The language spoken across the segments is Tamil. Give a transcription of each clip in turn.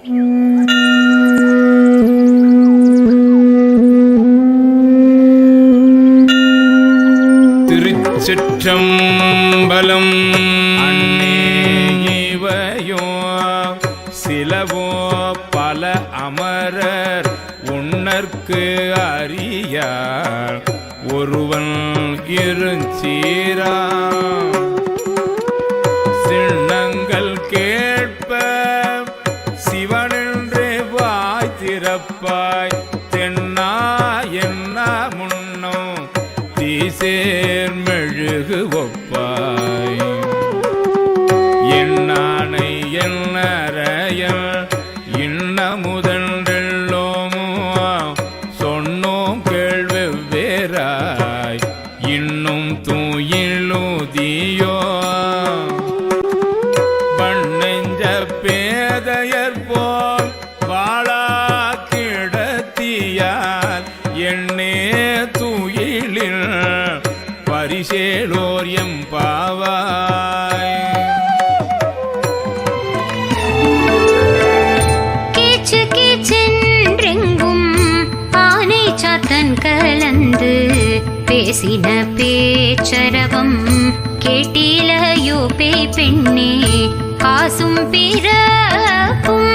திருச்சிற்றம்பலம். அண்ணே இவையோ சிலவோ பல அமரர் உன்னற்கு அறியார். ஒருவன் இருஞ்சீரா. சின்னங்கள் கே வாய் தென்னா என்ன முன்னோ? தீசேர் மெழுகு ஒப்பாய். என்னானை என்னறையல் இன்ன முதன்றெல்லோமோ சொன்னோம் கேள்வி வேறாய் இன்னும் தூயிலுதியோ பண்ணெஞ்ச பேதையர் போ எண்ணே தூயிலில் பரிசேலோர் எம்பாவாய் கீச்சு கீச்சென்றெங்கும் ஆனை சாத்தன் கலந்து பேசின பேச்சரவம் கேட்டிலையோ பே பெண்ணே காசும் பிறப்பும்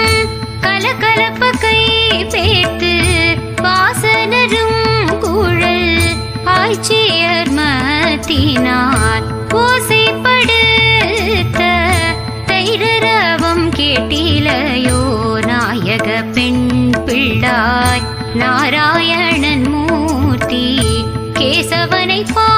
ஆய்ச்சியர் மத்தினார் ஓசைப்படுத்த தைரரவம் கேட்டிலையோ நாயக பெண் பிள்ளாய் நாராயணன் மூர்த்தி கேசவனை பா